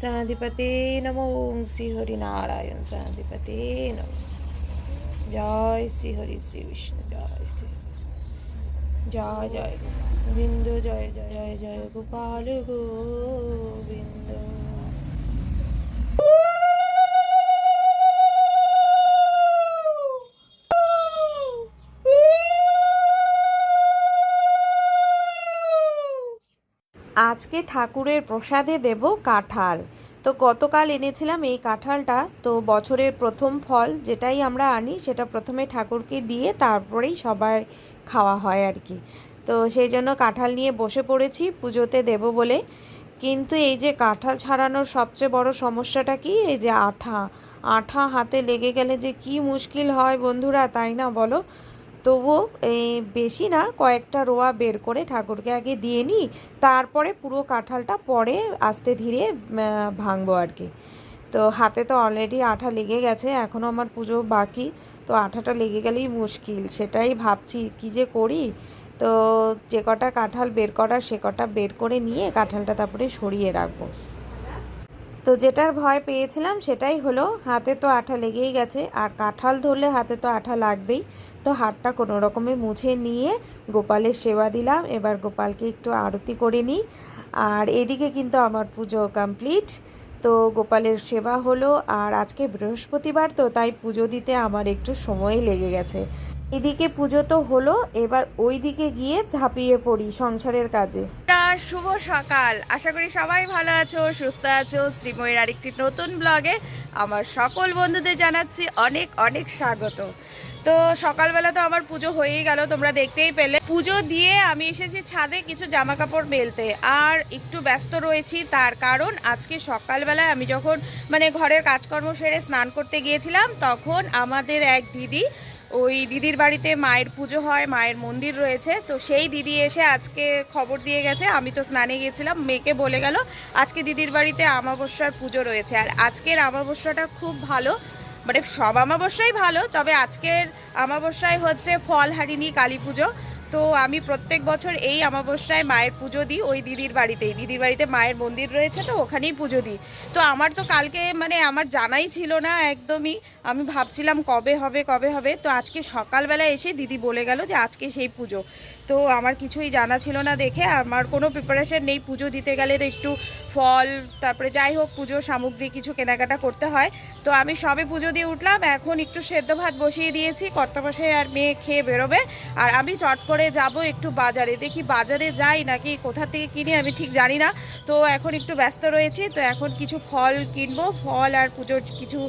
সাধিপতে নমো ওং শ্রী হরি নারায়ণ সাধিপতে নম জয় শ্রী হরি শ্রী বিষ্ণু জয় শ্রী জয় জয় গোবিন্দ জয় জয় জয় জয় গোপাল গোবিন্দ আজকে ঠাকুরের প্রসাদে দেব কাঁঠাল। তো গতকাল এনেছিলাম এই কাঁঠালটা। তো বছরের প্রথম ফল যেটাই আমরা আনি, সেটা প্রথমে ঠাকুরকে দিয়ে তারপরেই সবাই খাওয়া হয় আর কি। তো সেই জন্য কাঁঠাল নিয়ে বসে পড়েছি, পুজোতে দেব বলে। কিন্তু এই যে কাঁঠাল ছাড়ানোর সবচেয়ে বড় সমস্যাটা কি? এই যে আঠা। আঠা হাতে লেগে গেলে যে কি মুশকিল হয় বন্ধুরা, তাই না বলো? তবুও এই বেশি না, কয়েকটা রোয়া বের করে ঠাকুরকে আগে দিয়ে নিই, তারপরে পুরো কাঁঠালটা পরে আস্তে ধীরে ভাঙবো আর কি। তো হাতে তো অলরেডি আঠা লেগে গেছে এখনও আমার পুজো বাকি, তো আঠাটা লেগে গেলেই মুশকিল, সেটাই ভাবছি কি যে করি। তো যে কটা কাঁঠাল বের করার সে কটা বের করে নিয়ে কাঁঠালটা তারপরে সরিয়ে রাখব। তো যেটার ভয় পেয়েছিলাম সেটাই হলো, হাতে তো আঠা লেগেই গেছে, আর কাঁঠাল ধরলে হাতে তো আঠা লাগবেই। তো হাতটা কোনো রকমে মুছে নিয়ে গোপালের সেবা দিলাম। এবার গোপালকে একটু আরতি করে নিই। আর এদিকে কিন্তু আমার পুজো কমপ্লিট তো গোপালের সেবা হলো, আর আজকে বৃহস্পতিবার, তো তাই পুজো দিতে আমার একটু সময় লেগে গেছে। এদিকে পুজো তো হলো, এবার ওই দিকে গিয়ে ঝাঁপিয়ে পড়ি সংসারের কাজে। শুভ সকাল। আশা করি সবাই ভালো আছো, সুস্থ আছো। শ্রীময়ের আরেকটি নতুন ব্লগে আমার সকল বন্ধুদের জানাচ্ছি অনেক অনেক স্বাগত। তো সকালবেলা তো আমার পুজো হয়েই গেল, তোমরা দেখতেই পেলে। পুজো দিয়ে আমি এসেছি ছাদে কিছু জামা কাপড় মেলতে। আর একটু ব্যস্ত রয়েছি তার কারণ আজকে সকালবেলায় আমি যখন মানে ঘরের কাজকর্ম সেরে স্নান করতে গিয়েছিলাম, তখন আমাদের এক দিদি, ওই দিদির বাড়িতে মায়ের পুজো হয়, মায়ের মন্দির রয়েছে। তো সেই দিদি এসে আজকে খবর দিয়ে গেছে, আমি তো স্নানে গিয়েছিলাম, মেয়েকে বলে গেল, আজকে দিদির বাড়িতে আমাবস্যার পুজো রয়েছে। আর আজকের আমাবস্যাটা খুব ভালো মানে সব আমাবস্যাই ভালো, তবে আজকের আমাবস্যায় হচ্ছে ফলহারিণী কালী পুজো। তো আমি প্রত্যেক বছর এই আমাবস্যায় মায়ের পুজো দিই, ওই দিদির বাড়িতেই। দিদির বাড়িতে মায়ের মন্দির রয়েছে তো, ওখানেই পুজো দিই। তো আমার তো কালকে মানে আমার জানাই ছিল না একদমই। আমি ভাবছিলাম কবে হবে কবে হবে। তো আজকে সকালবেলা এসে দিদি বলে গেল যে আজকে সেই পুজো। তো আমার কিছুই জানা ছিল না দেখে আমার কোনো প্রিপারেশন নেই। পুজো দিতে গেলে তো একটু ফল, তারপরে যাই হোক পুজোর সামগ্রী কিছু কেনাকাটা করতে হয়। তো আমি সবে পুজো দিয়ে উঠলাম, এখন একটু সেদ্ধ ভাত বসিয়ে দিয়েছি, কর্তামশাই আর মেয়ে খেয়ে বেরোবে। আর আমি চট করে যাব একটু বাজারে, দেখি বাজারে যাই নাকি কোথা থেকে কিনি আমি ঠিক জানি না। তো এখন একটু ব্যস্ত রয়েছি, তো এখন কিছু ফল কিনবো, ফল আর পুজোর কিছু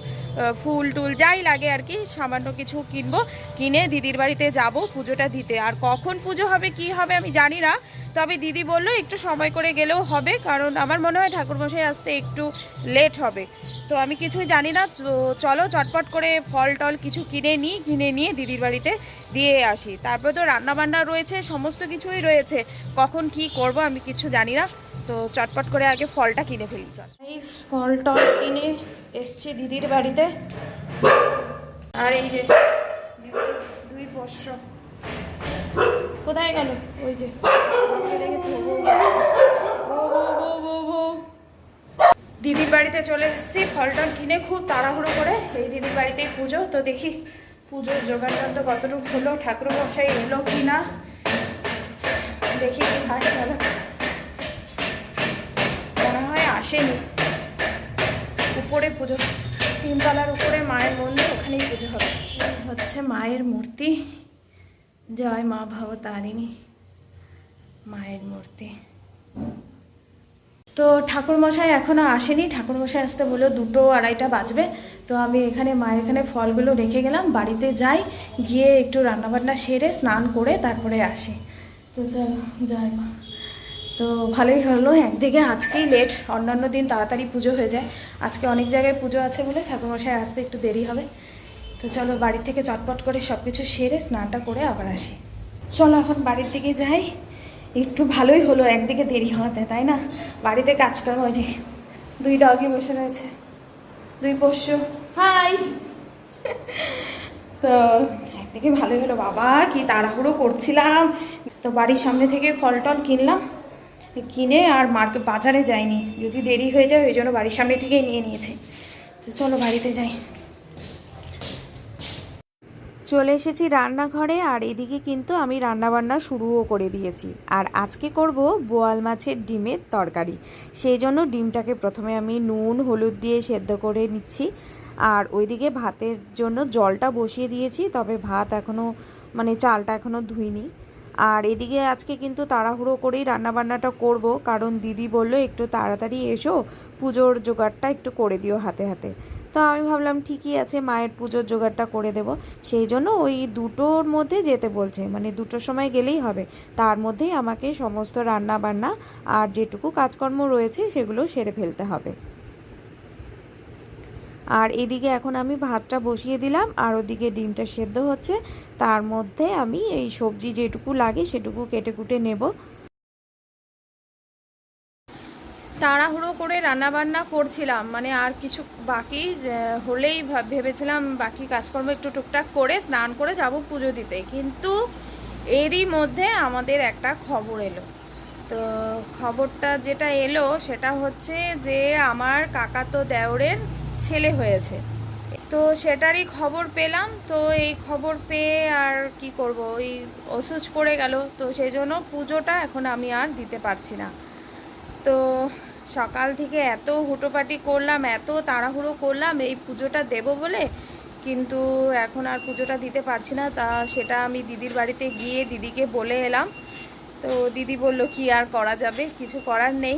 ফুল টুল যাই লাগে আর কি, সামান্য কিছু কিনবো। কিনে দিদির বাড়িতে যাব পুজোটা দিতে। আর কখন পুজো হবে, কি হবে আমি জানি না। তবে দিদি বলল, একটু সময় করে গেলেও হবে, কারণ আমার মনে হয় ঠাকুরমশাই আসতে একটু লেট হবে। তো আমি কিছুই জানি না চলো চটপট করে ফল টল কিছু কিনে নিই, কিনে নিয়ে দিদির বাড়িতে দিয়ে আসি। তারপরে তো রান্নাবান্না রয়েছে, সমস্ত কিছুই রয়েছে। কখন কি করব আমি কিছু জানি না, তো চটপট করে আগে ফলটা কিনে ফেলি, চল। এই ফল টল কিনে এসছি দিদির বাড়িতে। আর এই যে দুই পোষ্য কোথায় গেল? ওই যে। তো। দিদির বাড়িতে চলে এসেছি ফল টল কিনে খুব তাড়াহুড়ো করে এই দিদির বাড়িতেই পুজো। তো দেখি পুজোর জোগাড় যন্ত্র কতটুকু হলো ঠাকুর মশাই এলো কি না? দেখি কি হয়, চলো। মনে হয় আসেনি। উপরে পুজো, তিনতলার উপরে মায়ের মন্দির, ওখানেই পুজো হবে। হচ্ছে মায়ের মূর্তি। জয় মা ভবতারিণী মায়ের মূর্তি। তো ঠাকুরমশাই এখনও আসেনি, ঠাকুরমশাই আসতে বলল দুটো আড়াইটা বাজবে, তো আমি এখানে মায়ের এখানে ফলগুলো রেখে গেলাম, বাড়িতে যাই, গিয়ে একটু রান্নাবান্না সেরে স্নান করে তারপরে আসি। তো চলো, জয় মা। তো ভালোই হলো, একদিকে আজকেই লেট অন্যান্য দিন তাড়াতাড়ি পুজো হয়ে যায়। আজকে অনেক জায়গায় পুজো আছে বলে ঠাকুরমশাই আসতে একটু দেরি হবে। তো চলো বাড়ি থেকে চটপট করে সব কিছু সেরে স্নানটা করে আবার আসি। চলো এখন বাড়ির দিকে যাই। একটু ভালোই হলো, একদিকে দেরি হওয়াতে, তাই না? বাড়িতে কাজ কাজকর্ম হয়নি। দুই ডগি বসে রয়েছে। দুই পোষ্য হাই! তো একদিকে ভালোই হলো, বাবা, কি তাড়াহুড়ো করছিলাম। তো বাড়ির সামনে থেকে ফল টল কিনলাম। কিনে আর মার্কেট বাজারে যাইনি। যদি দেরি হয়ে যায়, ওই জন্য বাড়ির সামনে থেকেই নিয়ে নিয়েছি। তো চলো বাড়িতে যাই। চলে এসেছি রান্নাঘরে, আর এদিকে কিন্তু আমি রান্নাবান্না শুরুও করে দিয়েছি। আর আজকে করব বোয়াল মাছের ডিমের তরকারি। সেই জন্য ডিমটাকে প্রথমে আমি নুন, হলুদ দিয়ে সেদ্ধ করে নিচ্ছি। আর ওইদিকে ভাতের জন্য জলটা বসিয়ে দিয়েছি, তবে ভাত এখনও মানে চালটা এখনও ধুইনি। আর এদিকে আজকে কিন্তু তাড়াহুড়ো করেই রান্নাবান্নাটা করব, কারণ দিদি বলল, একটু তাড়াতাড়ি এসো, পুজোর জোগাড়টা একটু করে দিও হাতে হাতে। তো আমি ভাবলাম ঠিকই আছে, মায়ের পুজোর জোগাড়টা করে দেব। সেই জন্য ওই দুটোর মধ্যে যেতে বলছে মানে দুটোর সময় গেলেই হবে। তার মধ্যেই আমাকে সমস্ত রান্না বান্না আর যেটুকু কাজকর্ম রয়েছে সেগুলো সেরে ফেলতে হবে। আর এদিকে এখন আমি ভাতটা বসিয়ে দিলাম, আর ওদিকে ডিমটা সেদ্ধ হচ্ছে। তার মধ্যে আমি এই সবজি যেটুকু লাগে সেটুকু কেটে কুটে নেব। তাড়াহুড়ো করে রান্নাবান্না করছিলাম। মানে আর কিছু বাকি হলেই ভাব- ভেবেছিলাম বাকি কাজকর্ম একটু টুকটাক করে স্নান করে যাব পুজো দিতে। কিন্তু এরই মধ্যে আমাদের একটা খবর এলো। তো খবরটা যেটা এলো সেটা হচ্ছে যে আমার কাকাতো দেওরের ছেলে হয়েছে। তো সেটারই খবর পেলাম। তো এই খবর পেয়ে আর কি করব? ওই অসুচ পড়ে গেল। তো সেই জন্য পুজোটা এখন আমি আর দিতে পারছি না। তো সকাল থেকে এত হুটোপাটি করলাম, এত তাড়াহুড়ো করলাম, এই পুজোটা দেব বলে। কিন্তু এখন আর পুজোটা দিতে পারছি না, তা সেটা আমি দিদির বাড়িতে গিয়ে দিদিকে বলে এলাম। তো দিদি বলল, কি আর করা যাবে? কিছু করার নেই।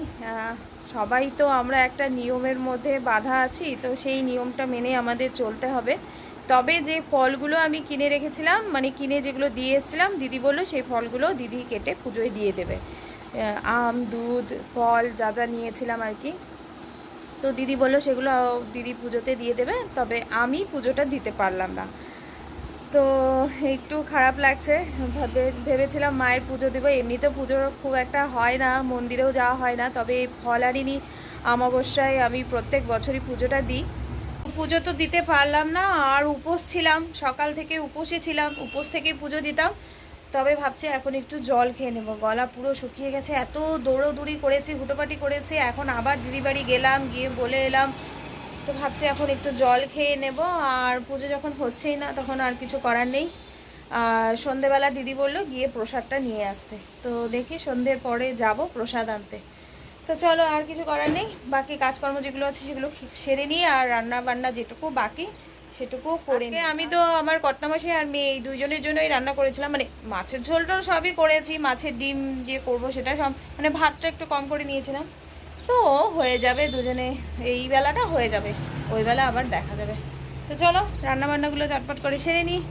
সবাই তো আমরা একটা নিয়মের মধ্যে বাধা আছি, তো সেই নিয়মটা মেনে আমাদের চলতে হবে। তবে যে ফলগুলো আমি কিনে রেখেছিলাম মানে কিনে যেগুলো দিয়ে এসেছিলাম, দিদি বলল, সেই ফলগুলো দিদি কেটে পুজোয় দিয়ে দেবে। আম, দুধ, ফল যা যা নিয়েছিলাম আর কি। তো দিদি বলল সেগুলো দিদি পুজোতে দিয়ে দেবে, তবে আমি পুজোটা দিতে পারলাম না। তো একটু খারাপ লাগছে, ভাবে, ভেবেছিলাম মায়ের পুজো দেবো। এমনিতে পুজো খুব একটা হয় না, মন্দিরেও যাওয়া হয় না, তবে ফলারিনী অমাবস্যায় আমি প্রত্যেক বছরই পুজোটা দিই। পুজো তো দিতে পারলাম না, আর উপোস ছিলাম, সকাল থেকে উপোসে ছিলাম, উপোস থেকে পুজো দিতাম। তবে ভাবছি এখন একটু জল খেয়ে নেব। গলা পুরো শুকিয়ে গেছে, এত দৌড়োদৌড়ি করেছি, হুটোপাটি করেছি, এখন আবার দিদি বাড়ি গেলাম, গিয়ে বলে এলাম। তো ভাবছি এখন একটু জল খেয়ে নেব, আর পুজো যখন হচ্ছেই না, তখন আর কিছু করার নেই। আর সন্ধেবেলা দিদি বলল, গিয়ে প্রসাদটা নিয়ে আসতে। তো দেখি সন্ধ্যের পরে যাব প্রসাদ আনতে। তো চলো, আর কিছু করার নেই। বাকি কাজকর্ম যেগুলো আছে সেগুলো সেরে নিই, আর রান্না বান্না যেটুকু বাকি সেটুকু করে। আমি তো আমার কর্তামশাই আর মেয়ে এই দুজনের জন্যই রান্না করেছিলাম। মানে মাছের ঝোলটাও সবই করেছি মাছের ডিম যে করব সেটা সব মানে ভাতটা একটু কম করে নিয়েছিলাম। তো হয়ে যাবে দুজনে এই বেলাটা হয়ে যাবে ওই বেলা আবার দেখা যাবে। তো চলো রান্না বান্নাগুলো চটপট করে সেরে নিই।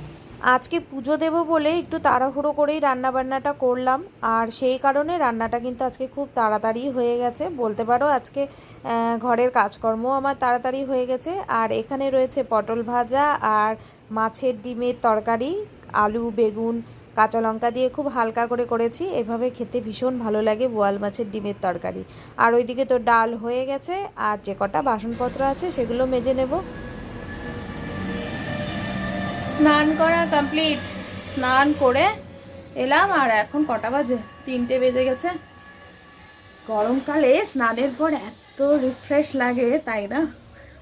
আজকে পুজো দেব বলে একটু তাড়াহুড়ো করেই রান্না বান্নাটা করলাম। আর সেই কারণে রান্নাটা কিন্তু আজকে খুব তাড়াতাড়ি হয়ে গেছে। বলতে পারো আজকে ঘরের কাজকর্ম আমার তাড়াতাড়ি হয়ে গেছে। আর এখানে রয়েছে পটল ভাজা আর মাছের ডিমের তরকারি, আলু, বেগুন, কাঁচা লঙ্কা দিয়ে খুব হালকা করে করেছি। এভাবে খেতে ভীষণ ভালো লাগে বোয়াল মাছের ডিমের তরকারি। আর ওইদিকে তো ডাল হয়ে গেছে, আর যে কটা বাসনপত্র আছে সেগুলো মেজে নেব। স্নান করা কমপ্লিট স্নান করে এলাম আর এখন কটা বাজে? তিনটে বেজে গেছে। গরমকালে স্নানের পর এত রিফ্রেশ লাগে, তাই না?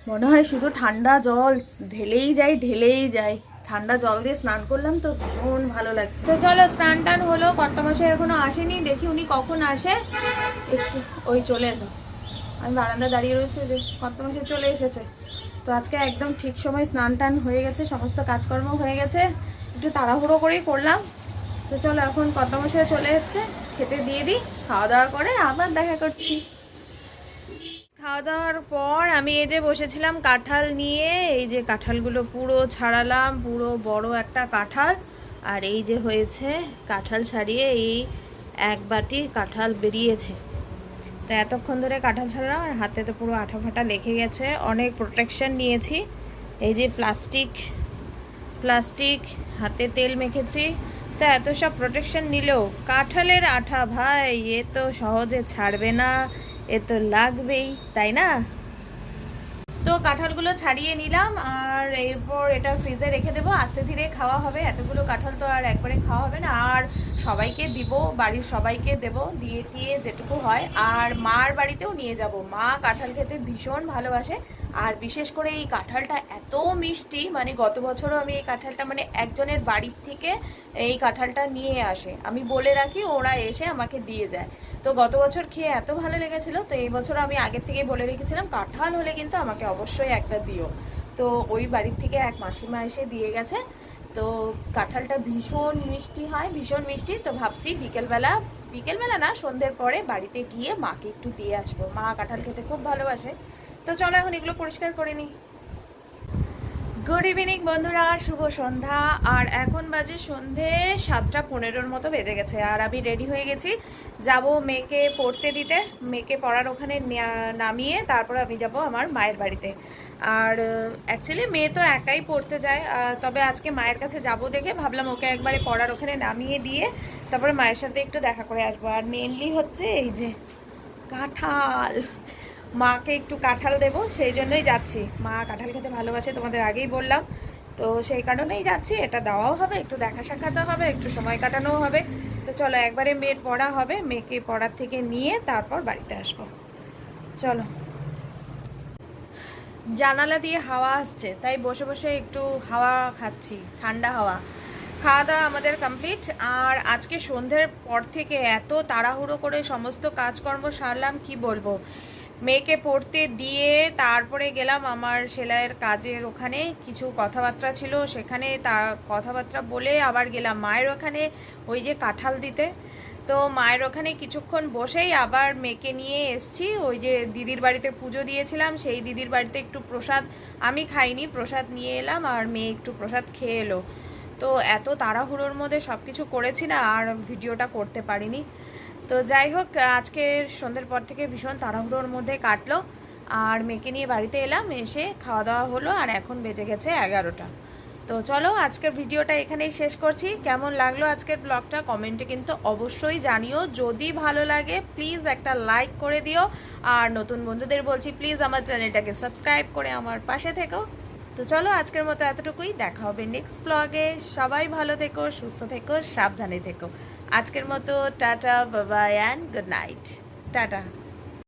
মনে হয় শুধু ঠান্ডা জল ঢেলেই যাই ঢেলেই যাই। ঠান্ডা জল দিয়ে স্নান করলাম তো ভীষণ ভালো লাগছে। তো চলো স্নান টান হলো কর্তামশাই এখনও আসেনি, দেখি উনি কখন আসে। একটু ওই চলে এলো। আমি বারান্দা দাঁড়িয়ে রয়েছে যে কর্তামশাই চলে এসেছে। তো আজকে একদম ঠিক সময় স্নান টান হয়ে গেছে, সমস্ত কাজকর্ম হয়ে গেছে। একটু তাড়াহুড়ো করেই করলাম। তো চলো এখন কর্তামশাই চলে এসছে, খেতে দিয়ে দিই, খাওয়া দাওয়া করে আবার দেখা করছি। খাওয়া দাওয়ার পর আমি এই যে বসেছিলাম কাঁঠাল নিয়ে, এই যে কাঁঠালগুলো পুরো ছাড়ালাম, পুরো বড় একটা কাঁঠাল। আর এই যে হয়েছে কাঁঠাল ছাড়িয়ে এই এক বাটি কাঁঠাল বেরিয়েছে। তো এতক্ষণ ধরে কাঁঠাল ছাড়লাম আর হাতে তো পুরো আঠা ফাটা লেগে গেছে। অনেক প্রোটেকশান নিয়েছি। এই যে প্লাস্টিক প্লাস্টিক হাতে তেল মেখেছি। তা এত সব প্রোটেকশান নিলেও কাঁঠালের আঠা ভাই, এ তো সহজে ছাড়বে না, এ তো লাগবেই, তাই না? তো কাঁঠালগুলো ছাড়িয়ে নিলাম, আর এরপর এটা ফ্রিজে রেখে দেবো। আস্তে ধীরে খাওয়া হবে, এতগুলো কাঁঠাল তো আর একবারে খাওয়া হবে না। আর সবাইকে দিব, বাড়ির সবাইকে দেব, দিয়ে দিয়ে যেটুকু হয়। আর মার বাড়িতেও নিয়ে যাব। মা কাঁঠাল খেতে ভীষণ ভালোবাসে। আর বিশেষ করে এই কাঁঠালটা এত মিষ্টি মানে গত বছরও আমি এই কাঁঠালটা মানে একজনের বাড়ির থেকে এই কাঁঠালটা নিয়ে আসে। আমি বলে রাখি, ওরা এসে আমাকে দিয়ে যায়। তো গত বছর খেয়ে এত ভালো লেগেছিল, তো এই বছর আমি আগের থেকেই বলে রেখেছিলাম, কাঁঠাল হলে কিন্তু আমাকে অবশ্যই একটা দিও। তো ওই বাড়ির থেকে এক মাসিমা এসে দিয়ে গেছে। তো কাঁঠালটা ভীষণ মিষ্টি হয়, ভীষণ মিষ্টি। তো ভাবছি বিকেলবেলা বিকেলবেলা না, সন্ধ্যের পরে বাড়িতে গিয়ে মাকে একটু দিয়ে আসব। মা কাঁঠাল খেতে খুব ভালোবাসে। তো চলো এখন এগুলো পরিষ্কার করে নিই। গুড ইভিনিং বন্ধুরা, শুভ সন্ধ্যা। আর এখন বাজে সন্ধে সাতটা পনেরোর মতো বেজে গেছে। আর আমি রেডি হয়ে গেছি। যাব মেয়েকে পড়তে দিতে। মেয়েকে পড়ার ওখানে নামিয়ে তারপর আমি যাব আমার মায়ের বাড়িতে। আর অ্যাকচুয়ালি মেয়ে তো একাই পড়তে যায়। তবে আজকে মায়ের কাছে যাব দেখে ভাবলাম ওকে একবারে পড়ার ওখানে নামিয়ে দিয়ে তারপরে মায়ের সাথে একটু দেখা করে আসব। আর মেনলি হচ্ছে এই যে কাঁঠাল। মাকে একটু কাঁঠাল দেব, সেই জন্যই যাচ্ছি। মা কাঁঠাল খেতে ভালোবাসে, তোমাদের আগেই বললাম। তো সেই কারণেই যাচ্ছি, এটা দেওয়াও হবে, একটু দেখা সাক্ষাৎও হবে, একটু সময় কাটানোও হবে। তো চলো, একবারে মেয়ের পড়া হবে, মেয়েকে পড়ার থেকে নিয়ে তারপর বাড়িতে আসব। চলো। জানালা দিয়ে হাওয়া আসছে, তাই বসে বসে একটু হাওয়া খাচ্ছি, ঠান্ডা হাওয়া। খাওয়া দাওয়া আমাদের কমপ্লিট আর আজকে সন্ধ্যের পর থেকে এত তাড়াহুড়ো করে সমস্ত কাজকর্ম সারলাম, কি বলব? মেয়েকে পড়তে দিয়ে তারপরে গেলাম আমার সেলাইয়ের কাজের ওখানে। কিছু কথাবার্তা ছিল সেখানে তার কথাবার্তা বলে আবার গেলাম মায়ের ওখানে ওই যে কাঁঠাল দিতে। তো মায়ের ওখানে কিছুক্ষণ বসেই আবার মেয়েকে নিয়ে এসছি। ওই যে দিদির বাড়িতে পুজো দিয়েছিলাম, সেই দিদির বাড়িতে একটু প্রসাদ আমি খাইনি, প্রসাদ নিয়ে এলাম আর মেয়ে একটু প্রসাদ খেয়ে এলো। তো এত তাড়াহুড়োর মধ্যে সব কিছু করেছি না, আর ভিডিওটা করতে পারিনি। তো যাই হোক, আজকের সন্ধ্যের পর থেকে ভীষণ তাড়াহুড়োর মধ্যে কাটলো। আর মেয়েকে নিয়ে বাড়িতে এলাম, এসে খাওয়া দাওয়া হলো, আর এখন বেজে গেছে এগারোটা। তো চলো, আজকের ভিডিওটা এখানেই শেষ করছি। কেমন লাগল আজকের ব্লগটা কমেন্টে কিন্তু অবশ্যই জানিও। যদি ভালো লাগে, প্লিজ একটা লাইক করে দিও। আর নতুন বন্ধুদের বলছি, প্লিজ আমার চ্যানেলটাকে সাবস্ক্রাইব করে আমার পাশে থেকো। তো চলো, আজকের মতো এতটুকুই। দেখা হবে নেক্সট ব্লগে। সবাই ভালো থেকো, সুস্থ থেকো, সাবধানে থেকো। আজকের মতো টাটা বাবা অ্যান্ড গুড নাইট টাটা।